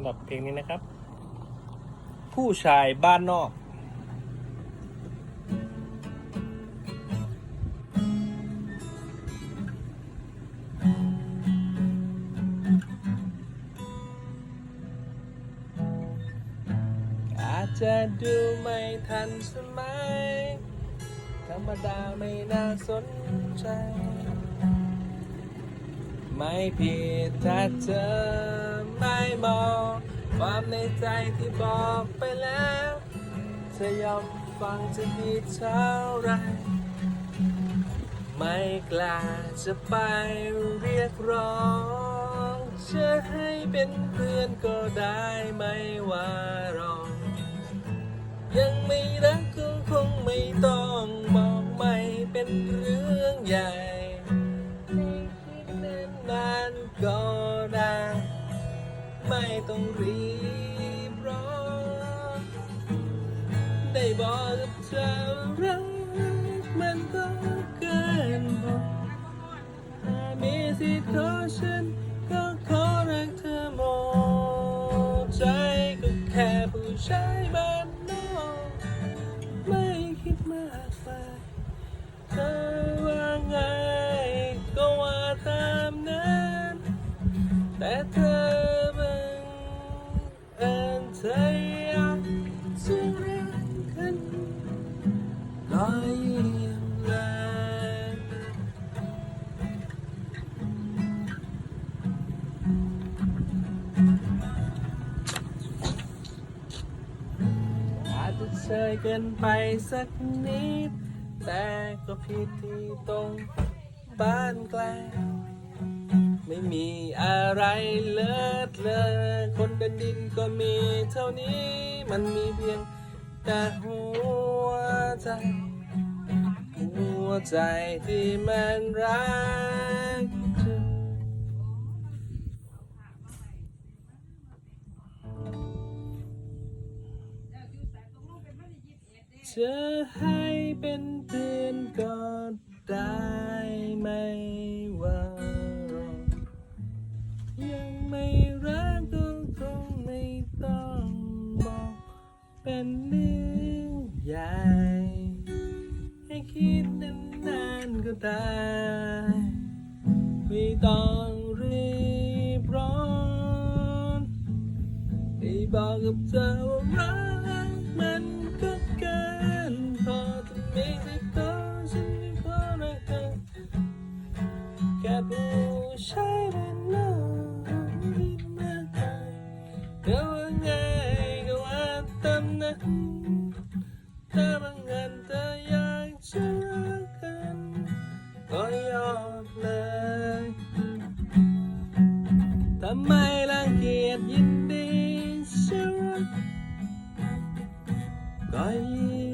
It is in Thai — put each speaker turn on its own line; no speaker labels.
ำหรับเพลงนี้นะครับ ผู้ชายบ้านนอก อาจจะดูไม่ทันสมัย ธรรมดาไม่น่าสนใจ ไม่ผิดถ้าเธอไม่มองความในใจที่บอกไปแล้วเธอยอมฟังจะดีเท่าไร ไม่กล้าจะไปเรียกร้องจะให้เป็นเพื่อนก็ได้ไม่ว่ารอกยังไม่รักก็คงไม่ต้องบอกไม่เป็นเรื่องใหญ่ ก็ได้ ไม่ต้องรีบร้อนได้บอกกับเธอรักมันก็เกินพอถ้ามีสิทธิ์ขอฉันก็ขอรักเธอหมดใจก็แค่ผู้ชายบ้า ชยเกินไปสักนิด แต่ก็ผิดที่ตรงบ้านไกลไม่มีอะไรเลิศเลอคนเดินดินก็มีเท่านี้ มันมีเพียงแต่หัวใจ วใจที่มันรักเธอจะให้เป็นเพื่อนก็ได้ไม่ว่าหรอกยังไม่รักก็คงไม่ต้องบอกเป็นเรื่องใหญ่ คิดนานๆก็ได้ ไม่ต้องรีบร้อนได้บอกกับเธอว่ารักมันก็เกินพอจะมีสิทธิ์ขอฉันก็ขอรักเธอแค่ผู้ชายบ้านนอกที่มากไปก็ว่าไงก็ว่าตามนั้นถ้า บางเงินเธออ